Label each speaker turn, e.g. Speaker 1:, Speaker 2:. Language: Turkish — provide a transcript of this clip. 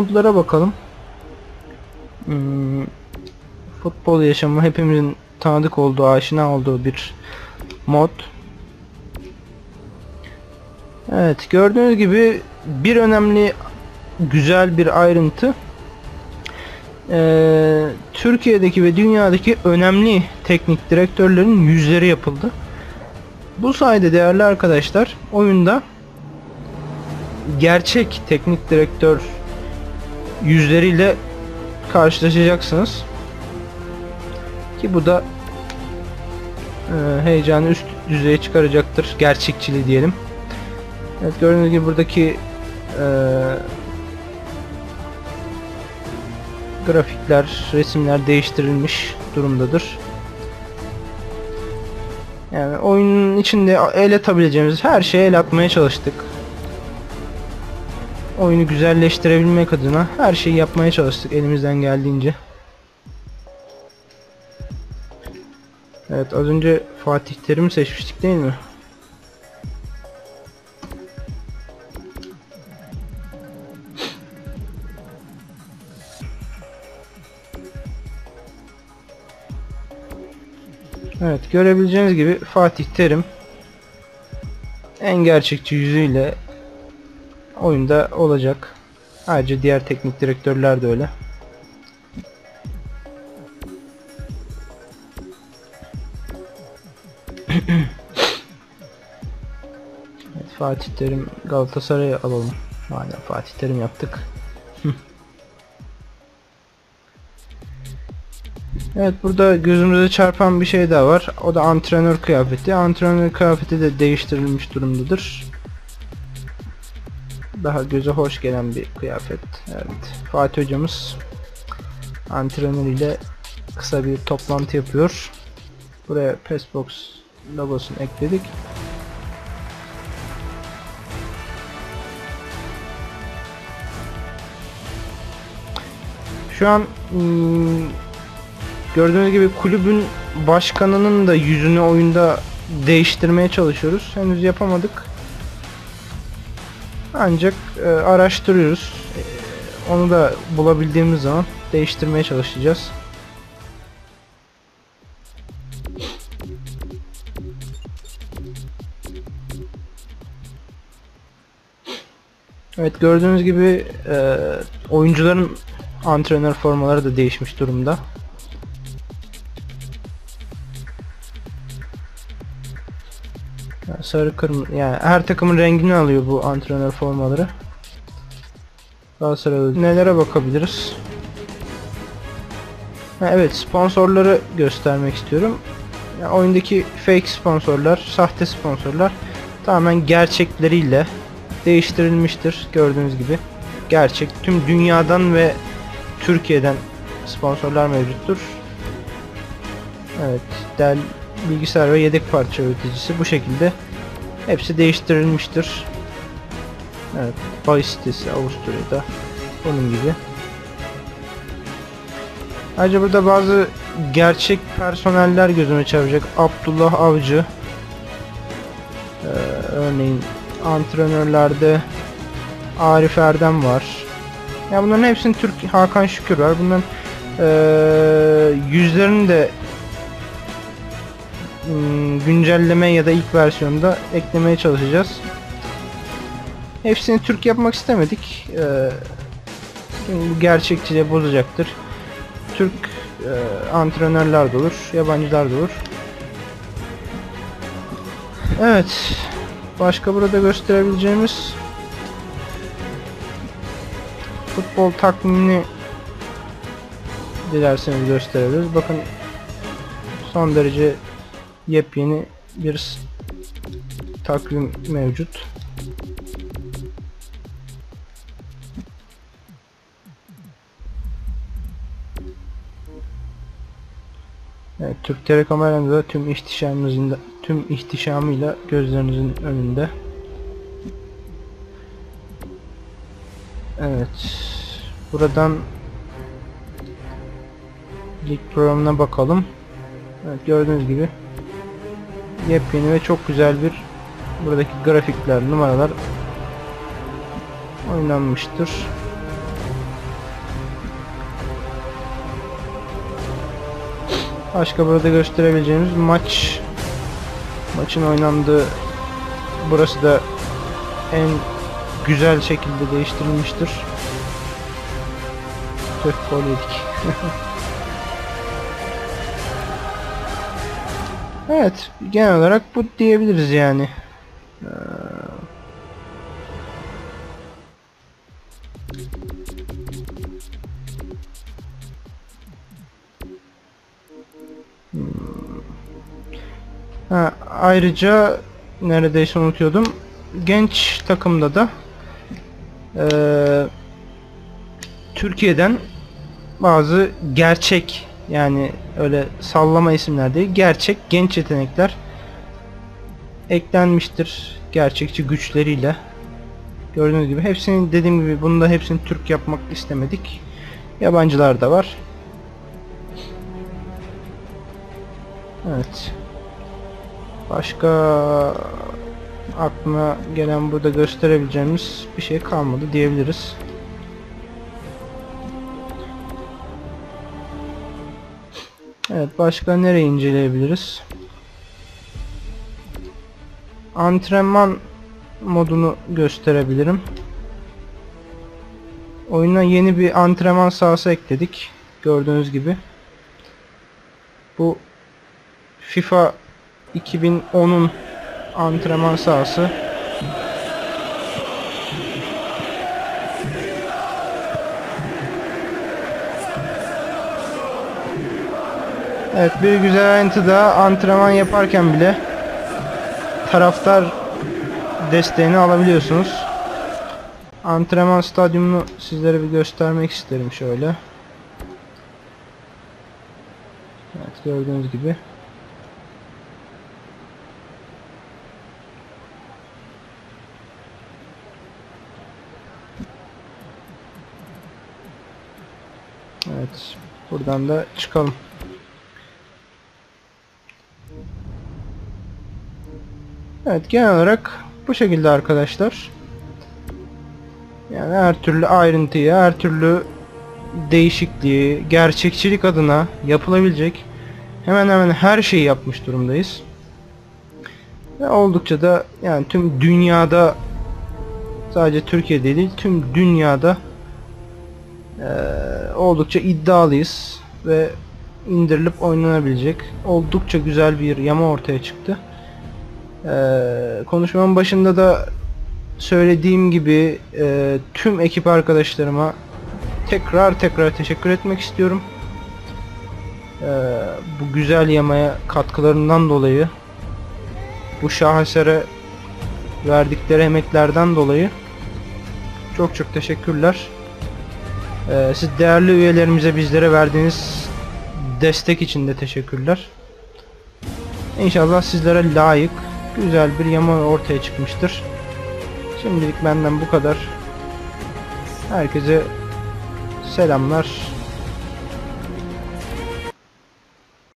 Speaker 1: modlara bakalım. Hmm, futbol yaşamı hepimizin tanıdık olduğu, aşina olduğu bir mod. Evet, gördüğünüz gibi bir önemli güzel bir ayrıntı. Ee, Türkiye'deki ve dünyadaki önemli teknik direktörlerin yüzleri yapıldı. Bu sayede değerli arkadaşlar oyunda gerçek teknik direktör yüzleriyle karşılaşacaksınız. Ki bu da e, heyecanı üst düzeye çıkaracaktır. Gerçekçiliği diyelim. Evet gördüğünüz gibi buradaki e, grafikler, resimler değiştirilmiş durumdadır. Yani oyunun içinde el atabileceğimiz her şeye el atmaya çalıştık. Oyunu güzelleştirebilmek adına her şeyi yapmaya çalıştık elimizden geldiğince. Evet az önce Fatih Terim'i seçmiştik değil mi? Evet görebileceğiniz gibi Fatih Terim en gerçekçi yüzüyle oyunda olacak. Ayrıca diğer teknik direktörler de öyle. evet, Fatih Terim Galatasaray'ı alalım. Madem Fatih Terim yaptık. Evet burada gözümüze çarpan bir şey daha var. O da antrenör kıyafeti. Antrenör kıyafeti de değiştirilmiş durumdadır. Daha göze hoş gelen bir kıyafet. Evet. Fatih hocamız antrenör ile kısa bir toplantı yapıyor. Buraya Passbox logosunu ekledik. Şu an hmm, Gördüğünüz gibi kulübün başkanının da yüzünü oyunda değiştirmeye çalışıyoruz. Henüz yapamadık. Ancak e, araştırıyoruz. E, onu da bulabildiğimiz zaman değiştirmeye çalışacağız. Evet gördüğünüz gibi e, oyuncuların antrenör formaları da değişmiş durumda. Sarı kırmızı yani her takımın rengini alıyor bu antrenör formaları. Galatasaray'da nelere bakabiliriz? Ha, evet sponsorları göstermek istiyorum. Yani oyundaki fake sponsorlar, sahte sponsorlar tamamen gerçekleriyle değiştirilmiştir gördüğünüz gibi. Gerçek tüm dünyadan ve Türkiye'den sponsorlar mevcuttur. Evet, Dell bilgisayar ve yedek parça üreticisi bu şekilde hepsi değiştirilmiştir. Evet, bahis sitesi Avusturya'da onun gibi. Ayrıca burada bazı gerçek personeller gözüme çarpacak. Abdullah Avcı ee, örneğin antrenörlerde Arif Erdem var. Ya bunların hepsinin Türk Hakan Şükür var. Bunların ee, yüzlerini de güncelleme ya da ilk versiyonda eklemeye çalışacağız. Hepsini Türk yapmak istemedik. Ee, bu gerçekçiliği bozacaktır. Türk e, antrenörler de olur, yabancılar da olur. Evet. Başka burada gösterebileceğimiz futbol takvimini dilerseniz gösterebiliriz. Bakın son derece yepyeni bir takvim mevcut. Evet, Türk Telekom da tüm ihtişamımızın tüm ihtişamıyla gözlerinizin önünde. Evet. Buradan lig programına bakalım. Evet, gördüğünüz gibi yepyeni ve çok güzel bir buradaki grafikler, numaralar oynanmıştır. Başka burada gösterebileceğimiz maç maçın oynandığı burası da en güzel şekilde değiştirilmiştir. Çok gol yedik. Evet genel olarak bu diyebiliriz yani. Ee, Ha, ayrıca neredeyse unutuyordum. Genç takımda da eee, Türkiye'den bazı gerçek yani öyle sallama isimler değil gerçek genç yetenekler eklenmiştir gerçekçi güçleriyle. Gördüğünüz gibi hepsini dediğim gibi bunu da hepsini Türk yapmak istemedik. Yabancılar da var. Evet. Başka aklına gelen burada gösterebileceğimiz bir şey kalmadı diyebiliriz. Evet başka nereyi inceleyebiliriz? Antrenman modunu gösterebilirim. Oyuna yeni bir antrenman sahası ekledik. Gördüğünüz gibi. Bu FIFA 2010'un antrenman sahası. Evet bir güzel ayrıntı da antrenman yaparken bile taraftar desteğini alabiliyorsunuz. Antrenman stadyumunu sizlere bir göstermek isterim şöyle. Evet gördüğünüz gibi. Evet. Buradan da çıkalım. Evet genel olarak bu şekilde arkadaşlar. Yani her türlü ayrıntıyı, her türlü değişikliği, gerçekçilik adına yapılabilecek hemen hemen her şeyi yapmış durumdayız. Ve oldukça da yani tüm dünyada sadece Türkiye'de değil tüm dünyada eee, oldukça iddialıyız ve indirilip oynanabilecek oldukça güzel bir yama ortaya çıktı. Eee konuşmamın başında da söylediğim gibi eee, tüm ekip arkadaşlarıma tekrar tekrar teşekkür etmek istiyorum. Eee, bu güzel yamaya katkılarından dolayı bu şahesere verdikleri emeklerden dolayı çok çok teşekkürler. Eee, siz değerli üyelerimize bizlere verdiğiniz destek için de teşekkürler. İnşallah sizlere layık güzel bir yama ortaya çıkmıştır. Şimdilik benden bu kadar. Herkese selamlar.